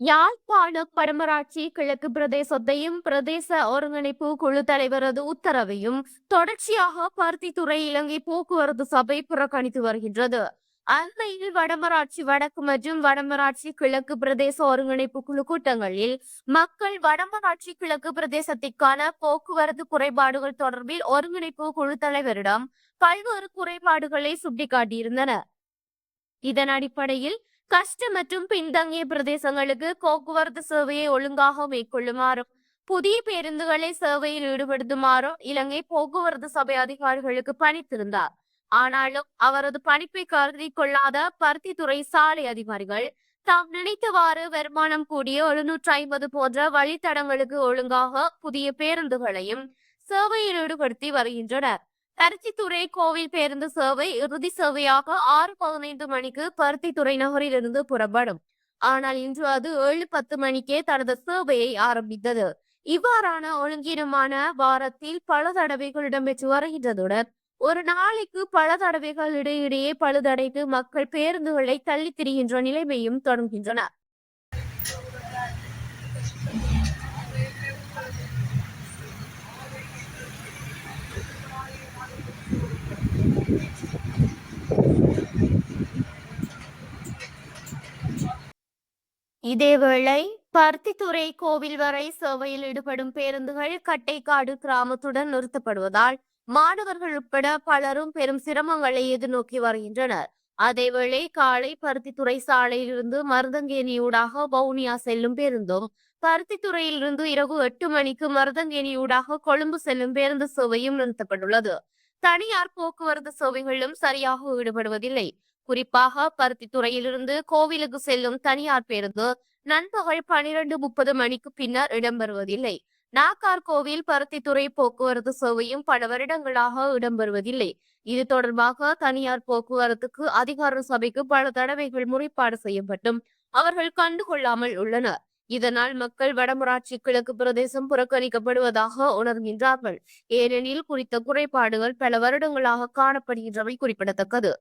யாழ்ப்பாண பரமராட்சி கிழக்கு பிரதேசத்தையும் பிரதேச ஒருங்கிணைப்பு குழு தலைவரது உத்தரவையும் தொடர்ச்சியாக பருத்தித்துறை இலங்கை போக்குவரத்து சபை புறக்கணித்து வருகின்றது. அண்மையில் வடமராட்சி வடக்கு மற்றும் வடமராட்சி கிழக்கு பிரதேச ஒருங்கிணைப்பு குழு கூட்டங்களில் மக்கள் வடமராட்சி கிழக்கு பிரதேசத்திற்கான போக்குவரத்து குறைபாடுகள் தொடர்பில் ஒருங்கிணைப்பு குழு தலைவரிடம் பல்வேறு குறைபாடுகளை சுட்டிக்காட்டியிருந்தனர். இதன் அடிப்படையில் கஷ்ட மற்றும் பின்தங்கிய பிரதேசங்களுக்கு போக்குவரத்து சேவையை ஒழுங்காக மேற்கொள்ளுமாறும் புதிய பேருந்துகளை சேவையில் ஈடுபடுத்துமாறும் இலங்கை போக்குவரத்து சபை அதிகாரிகளுக்கு பணித்திருந்தார். ஆனாலும் அவரது பணிப்பை கருதி கொள்ளாத பருத்தித்துறை சாலை அதிகாரிகள் தாம் நினைத்தவாறு வருமானம் கூடிய எழுநூற்றி ஐம்பது போன்ற வழித்தடங்களுக்கு ஒழுங்காக புதிய பேருந்துகளையும் சேவையில் ஈடுபடுத்தி வருகின்றனர். பருத்தித்துறை கோவில் பேருந்து சேவை இறுதி சேவையாக ஆறு பதினைந்து மணிக்கு பருத்தித்துறை நகரிலிருந்து புறப்படும். ஆனால் இன்று அது ஏழு பத்து மணிக்கே தனது சேவையை ஆரம்பித்தது. இவ்வாறான ஒழுங்கீனமான வாரத்தில் பல தடவைகள் இடம்பெற்று வருகின்றதுடன் ஒரு நாளைக்கு பல தடவைகள் இடையிடையே பழுதடைந்து மக்கள் பேருந்துகளை தள்ளி திரிகின்ற நிலைமையும் தொடங்குகின்றன இதேவேளை பருத்தித்துறை கோவில் வரை சேவையில் ஈடுபடும் பேருந்துகள் கட்டைக்காடு கிராமத்துடன் நிறுத்தப்படுவதால் மாணவர்கள் உட்பட பலரும் பெரும் சிரமங்களை எதிர்நோக்கி வருகின்றனர். அதேவேளை காலை பருத்தித்துறை சாலையிலிருந்து மருதங்கேணியூடாக வவுனியா செல்லும் பேருந்தும் பருத்தித்துறையிலிருந்து இரவு எட்டு மணிக்கு மருதங்கேணியூடாக கொழும்பு செல்லும் பேருந்து சேவையும் நிறுத்தப்பட்டுள்ளது. தனியார் போக்குவரத்து சேவைகளும் சரியாக ஈடுபடுவதில்லை. குறிப்பாக பருத்தித்துறையிலிருந்து கோவிலுக்கு செல்லும் தனியார் பேருந்து நண்பகல் பனிரெண்டு முப்பது மணிக்கு பின்னர் இடம்பெறுவதில்லை. பருத்தி பருத்தித்துறை போக்குவரத்து சேவையும் பல வருடங்களாக இடம்பெறுவதில்லை. இது தொடர்பாக தனியார் போக்குவரத்துக்கு அதிகார சபைக்கு பல தடவைகள் முறைப்பாடு செய்யப்பட்டும் அவர்கள் கண்டுகொள்ளாமல் உள்ளனர். இதனால் மக்கள் வடமராட்சி கிழக்கு பிரதேசம் புறக்கணிக்கப்படுவதாக உணர்கின்றார்கள். ஏனெனில் குறித்த குறைபாடுகள் பல வருடங்களாக காணப்படுகின்றவை குறிப்பிடத்தக்கது.